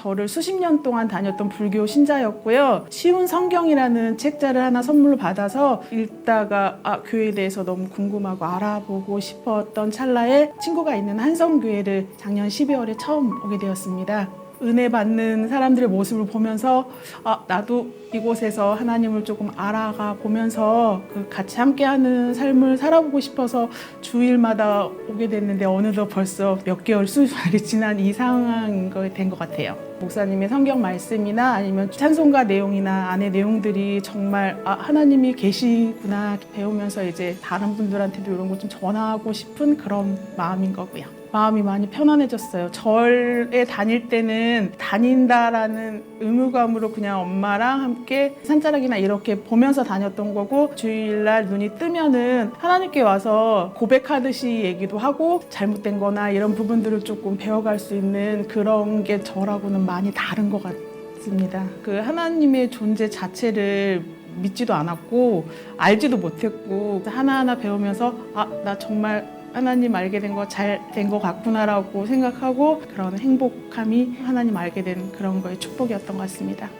저를 수십 년 동안 다녔던 불교 신자였고요. 쉬운 성경이라는 책자를 하나 선물로 받아서 읽다가 아, 교회에 대해서 너무 궁금하고 알아보고 싶었던 찰나에 친구가 있는 한성교회를 작년 12월에 처음 오게 되었습니다. 은혜 받는 사람들의 모습을 보면서 아, 나도 이곳에서 하나님을 조금 알아가 보면서 그 같이 함께하는 삶을 살아보고 싶어서 주일마다 오게 됐는데 어느덧 벌써 몇 개월 수말이 지난 이 상황인 거 된 것 같아요. 목사님의 성경 말씀이나 아니면 찬송가 내용이나 안의 내용들이 정말 아, 하나님이 계시구나 배우면서 이제 다른 분들한테도 이런 거좀 전하고 싶은 그런 마음인 거고요. 마음이 많이 편안해졌어요. 절에 다닐 때는 다닌다라는 의무감으로 그냥 엄마랑 함께 산자락이나 이렇게 보면서 다녔던 거고 주일날 눈이 뜨면은 하나님께 와서 고백하듯이 얘기도 하고 잘못된 거나 이런 부분들을 조금 배워갈 수 있는 그런 게 저라고는 많이 다른 것 같습니다. 그 하나님의 존재 자체를 믿지도 않았고 알지도 못했고 하나하나 배우면서 아 나 정말 하나님 알게 된 거 잘 된 거 같구나라고 생각하고 그런 행복함이 하나님 알게 된 그런 거의 축복이었던 것 같습니다.